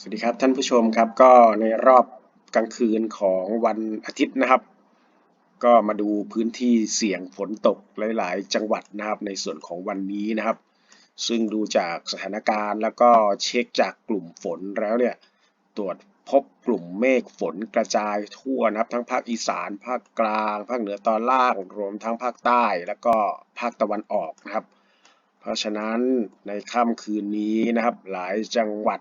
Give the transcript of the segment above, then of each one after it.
สวัสดีครับท่านผู้ชมครับก็ในรอบกลางคืนของวันอาทิตย์นะครับ ก็มาดูพื้นที่เสี่ยงฝนตกหลาย ๆ จังหวัดนะครับในส่วนของวันนี้นะครับ ซึ่งดูจากสถานการณ์แล้วก็เช็คจากกลุ่มฝนแล้วเนี่ยตรวจพบกลุ่มเมฆฝนกระจายทั่วนะครับ ทั้งภาคอีสาน ภาคกลาง ภาคเหนือตอนล่างรวมทั้งภาคใต้ แล้วก็ภาคตะวันออกนะครับ เพราะฉะนั้นในค่ำคืนนี้นะครับหลายจังหวัด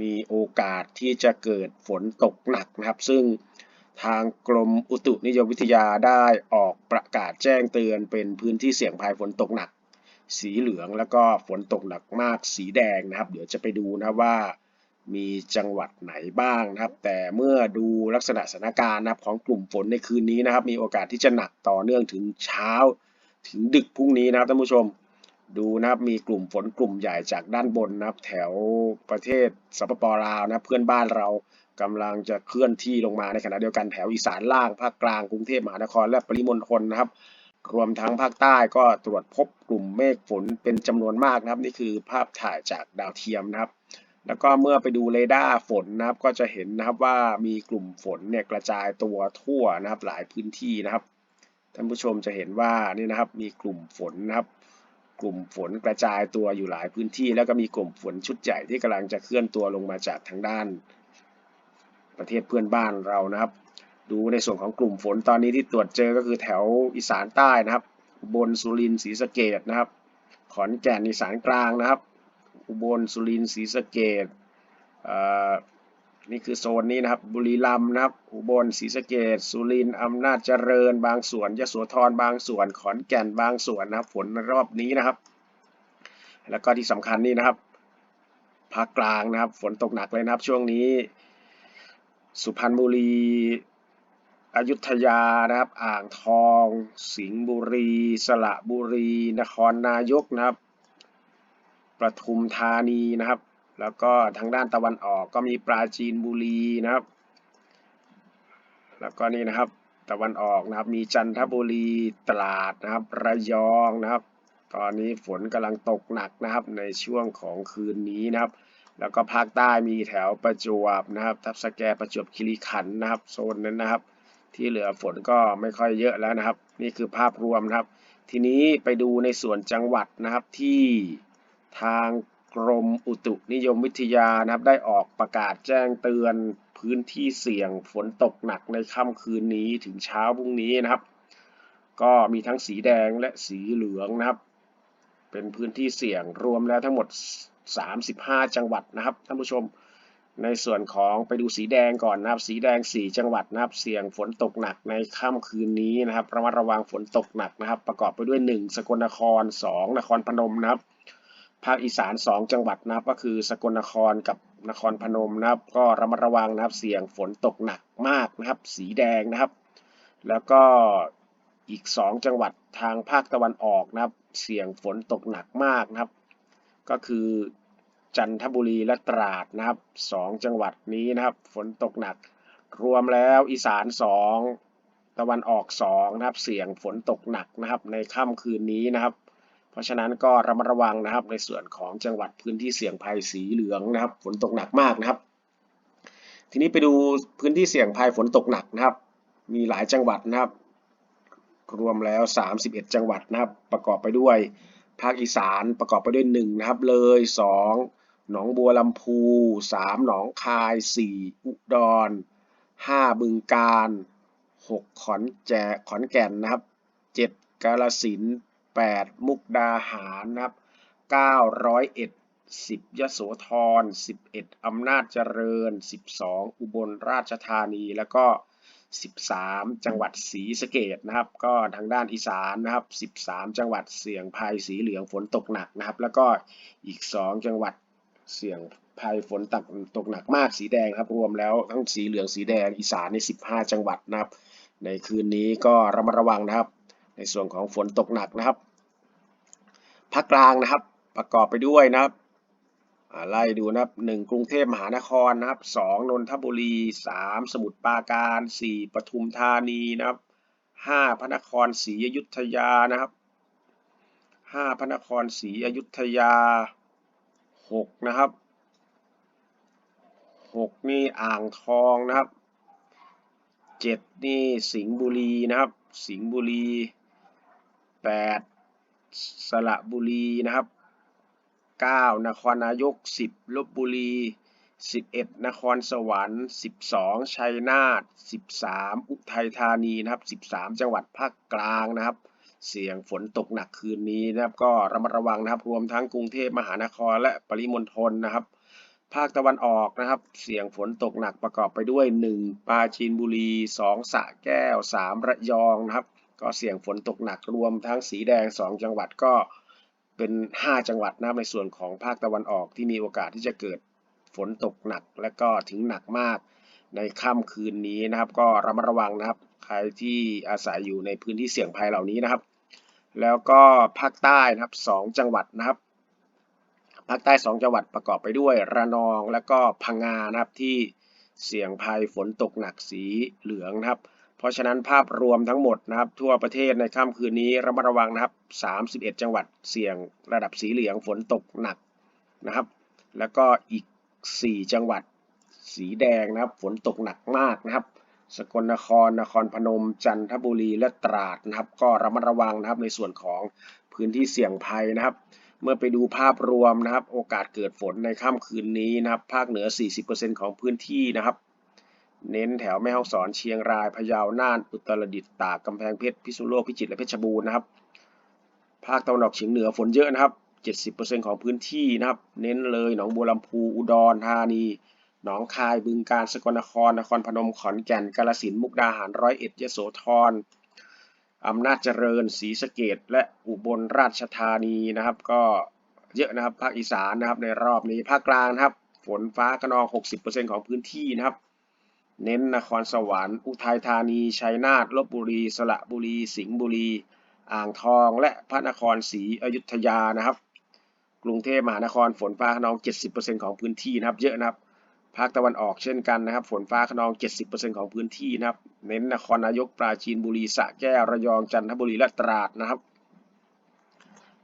มีโอกาสที่จะเกิดฝนตกหนักนะครับ ซึ่งทางกรมอุตุนิยมวิทยาได้ออกประกาศแจ้งเตือนเป็นพื้นที่เสี่ยงภัยฝนตกหนัก สีเหลืองแล้วก็ฝนตกหนักมากสีแดงนะครับ เดี๋ยวจะไปดูนะว่ามีจังหวัดไหนบ้างนะครับ แต่เมื่อดูลักษณะสถานการณ์นะครับของกลุ่มฝนในคืนนี้นะครับ มีโอกาสที่จะหนักต่อเนื่องถึงเช้าถึงดึกพรุ่งนี้นะครับท่านผู้ชม ดูนะครับมีกลุ่มฝนกลุ่มใหญ่จากด้านบนนะครับ แถวประเทศสปปลาวนะเพื่อนบ้านเรากำลังจะเคลื่อนที่ลงมาในขณะเดียวกันแถวอีสานล่างภาคกลางกรุงเทพมหานครและปริมณฑลนะครับ รวมทั้งภาคใต้ก็ตรวจพบกลุ่มเมฆฝนเป็นจำนวนมากนะครับ นี่คือภาพถ่ายจากดาวเทียมนะครับ แล้วก็เมื่อไปดูเรดาร์ฝนนะครับ ก็จะเห็นนะครับว่ามีกลุ่มฝนเนี่ยกระจายตัวทั่วนะครับหลายพื้นที่นะครับท่านผู้ชมจะเห็นว่านี่นะครับมีกลุ่มฝนนะครับ กลุ่มฝนกระจายตัวอยู่หลายพื้นที่ แล้วก็มีกลุ่มฝนชุดใหญ่ที่กำลังจะเคลื่อนตัวลงมาจากทางด้าน ประเทศเพื่อนบ้านเรานะครับ ดูในส่วนของกลุ่มฝนตอนนี้ที่ตรวจเจอก็คือแถวอีสานใต้นะครับอุบลสุรินทร์ศรีสะเกดนะครับ ขอนแก่นอีสานกลางนะครับ อุบลสุรินทร์ศรีสะเกด นี่คือโซนนี้นะครับ บุรีรัมย์นะครับ อุบลศรีสะเกดสุรินทร์อำนาจเจริญ บางส่วนยโสธรบางส่วน ขอนแก่นบางส่วนนะครับ ฝนรอบนี้นะครับ แล้วก็ที่สำคัญนี่นะครับ ภาคกลางนะครับ ฝนตกหนักเลยนะครับ ช่วงนี้ สุพรรณบุรี อยุธยานะครับ อ่างทอง สิงห์บุรี สระบุรี นครนายกนะครับ ประทุมธานีนะครับ แล้วก็ทางด้านตะวันออกก็มีปราจีนบุรีนะครับ แล้วก็นี่นะครับตะวันออกนะครับ มีจันทบุรีตราดนะครับระยองนะครับ ตอนนี้ฝนกำลังตกหนักนะครับในช่วงของคืนนี้นะครับ แล้วก็ภาคใต้มีแถวประจวบนะครับ ทับสแกประจวบคีรีขันธ์นะครับโซนนั้นนะครับ ที่เหลือฝนก็ไม่ค่อยเยอะแล้วนะครับ นี่คือภาพรวมนะครับ ทีนี้ไปดูในส่วนจังหวัดนะครับที่ทาง กรมอุตุนิยมวิทยานะครับ ได้ออกประกาศแจ้งเตือนพื้นที่เสี่ยงฝนตกหนักในค่ำคืนนี้ถึงเช้าพรุ่งนี้นะครับ ก็มีทั้งสีแดงและสีเหลืองนะครับ เป็นพื้นที่เสี่ยงรวมแล้วทั้งหมด 35 จังหวัดนะครับท่านผู้ชมในส่วนของไปดูสีแดงก่อนนะครับ สีแดง 4 จังหวัดนะครับ เสี่ยงฝนตกหนักในค่ำคืนนี้นะครับระมัดระวังฝนตกหนักนะครับ ประกอบไปด้วย 1 สกลนคร 2 นครพนมนะครับ ภาคอีสาน 2 จังหวัดนะครับ ก็คือสกลนครกับนครพนมนะครับ ก็ระมัดระวังนะครับ เสี่ยงฝนตกหนักมากนะครับ สีแดงนะครับ แล้วก็อีก 2 จังหวัดทางภาคตะวันออกนะครับ เสี่ยงฝนตกหนักมากนะครับ ก็คือจันทบุรีและตราดนะครับ 2 จังหวัดนี้นะครับ ฝนตกหนัก รวมแล้วอีสาน 2 ตะวันออก 2 นะครับ เสี่ยงฝนตกหนักนะครับ ในค่ำคืนนี้นะครับ เพราะฉะนั้นก็ระมัดระวังนะครับ ในส่วนของจังหวัดพื้นที่เสี่ยงภัยสีเหลืองนะครับ ฝนตกหนักมากนะครับ ทีนี้ไปดูพื้นที่เสี่ยงภัยฝนตกหนักนะครับ มีหลายจังหวัดนะครับ รวมแล้ว 31 จังหวัดนะครับ ประกอบไปด้วย ภาคอีสานประกอบไปด้วย1นะครับ เลย 2 หนองบัวลำพู 3 หนองคาย 4 อุดร 5 บึงกาฬ6ขอนแก่ขอนแก่นนะครับ 7 กาฬสินธุ์ 8 มุกดาหารนะครับ9ร้อยเอ็ด10ยโสธร 11 อำนาจเจริญ 12 อุบลราชธานี แล้วก็ 13 จังหวัดศรีสะเกดนะครับ ก็ทางด้านอีสานนะครับ 13 จังหวัดเสี่ยงภัยสีเหลืองฝนตกหนักนะครับ แล้วก็อีก 2 จังหวัดเสี่ยงภัยฝนตกตกหนักมากสีแดงครับ รวมแล้วทั้งสีเหลืองสีแดงอีสานใน 15 จังหวัดนะครับ ในคืนนี้ก็ระมัดระวังนะครับ ในส่วนของฝนตกหนักนะครับ ภาคกลางนะครับ ประกอบไปด้วยนะครับไล่ดูนะครับหนึ่งกรุงเทพมหานครนะครับสองนนทบุรีสามสมุทรปราการสี่ปทุมธานีนะครับห้าพระนครศรีอยุธยานะครับห้าพระนครศรีอยุธยาหกนะครับหกนี่อ่างทองนะครับเจ็ดนี่สิงห์บุรีนะครับ สิงห์บุรีแปด สระบุรีนะครับเก้านครนายกสิบลบบุรีสิบเอ็ดนครสวรรค์สิบสองชัยนาทสิบสามอุทัยธานีนะครับสิบสามจังหวัดภาคกลางนะครับ เสี่ยงฝนตกหนักคืนนี้นะครับ ก็ระมัดระวังนะครับ รวมทั้งกรุงเทพมหานครและปริมณฑลนะครับภาคตะวันออกนะครับ เสี่ยงฝนตกหนักประกอบไปด้วย 1 ปราจีนบุรี 2สระแก้ว 3 ระยองนะครับ ก็เสี่ยงฝนตกหนักรวมทั้งสีแดง 2 จังหวัดก็เป็น 5 จังหวัดนับในส่วนของภาคตะวันออกที่มีโอกาสที่จะเกิดฝนตกหนักและก็ถึงหนักมากในค่ำคืนนี้นะครับ ก็ระมัดระวังนะครับ ใครที่อาศัยอยู่ในพื้นที่เสี่ยงภัยเหล่านี้นะครับ แล้วก็ภาคใต้นะครับ 2 จังหวัดนะครับภาคใต้ 2 จังหวัดประกอบไปด้วยระนองและก็พังงานะครับที่เสี่ยงภัยฝนตกหนักสีเหลืองนะครับ ราะฉะนั้นภาพรวมทั้งหมดนะครับ ทั่วประเทศในค่ำคืนนี้ระมัดระวังนะครับ 31 จังหวัดเสี่ยงระดับสีเหลืองฝนตกหนักนะครับ แล้วก็อีก 4 จังหวัดสีแดงนะครับ ฝนตกหนักมากนะครับ สกลนครนครพนม จันทบุรีและตราดนะครับ ก็ระมัดระวังนะครับในส่วนของพื้นที่เสี่ยงภัยนะครับ เมื่อไปดูภาพรวมนะครับ โอกาสเกิดฝนในค่ำคืนนี้นะครับ ภาคเหนือ 40%ของพื้นที่นะครับ เน้นแถวแม่ฮ่องสอนเชียงรายพะเยาน่านอุตรดิตถ์ตากกำแพงเพชรพิษณุโลกพิจิตรและเพชรบูรณ์นะครับ ภาคตะวันออกเฉียงเหนือฝนเยอะนะครับ70%ของพื้นที่นะครับ เน้นเลยหนองบัวลำพูอุดรธานี หนองคายบึงกาฬสกลนคร นครพนมขอนแก่นกาฬสินธุ์มุกดาหารร้อยเอ็ดยโสธรอำนาจเจริญศรีสะเกดและอุบลราชธานีนะครับ ก็เยอะนะครับภาคอีสานนะครับในรอบนี้ภาคกลางนะครับ ฝนฟ้าขนอง 60%ของพื้นที่นะครับ เน้นนครสวรรค์ อุทัยธานี ชัยนาท ลบบุรี สระบุรี สิงห์บุรี อ่างทอง และพระนครศรีอยุธยานะครับ กรุงเทพมหานครฝนฟ้าขนอง 70%ของพื้นที่นะครับ เยอะนะครับ ภาคตะวันออกเช่นกันนะครับ ฝนฟ้าขนอง 70%ของพื้นที่นะครับ เน้นนครนายก ปราจีนบุรี สระแก้ว ระยอง จันทบุรี และตราดนะครับ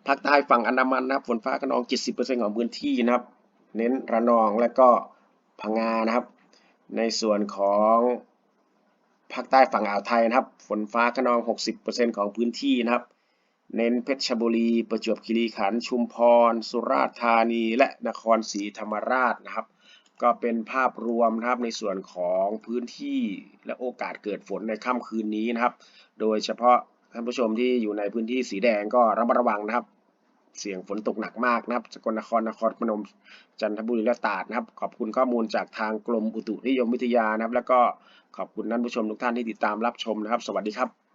ภาคใต้ฝั่งอันดามันนะครับ ฝนฟ้าขนอง 70%ของพื้นที่นะครับ เน้นระนองและก็พังงานะครับ ในส่วนของภาคใต้ฝั่งอ่าวไทยนะครับ ฝนฟ้าขนอง 60%ของพื้นที่นะครับ เน้นเพชรบุรี ประจวบคีรีขันธ์ ชุมพร สุราษฎร์ธานี และนครศรีธรรมราชนะครับ ก็เป็นภาพรวมนะครับในส่วนของพื้นที่และโอกาสเกิดฝนในค่ำคืนนี้นะครับ โดยเฉพาะท่านผู้ชมที่อยู่ในพื้นที่สีแดงก็ระมัดระวังนะครับ เสี่ยงฝนตกหนักมากนะครับสกลนครนครพนมจันทบุรีและตราดนะครับ ขอบคุณข้อมูลจากทางกรมอุตุนิยมวิทยานะครับ แล้วก็ขอบคุณท่านผู้ชมทุกท่านที่ติดตามรับชมนะครับ สวัสดีครับ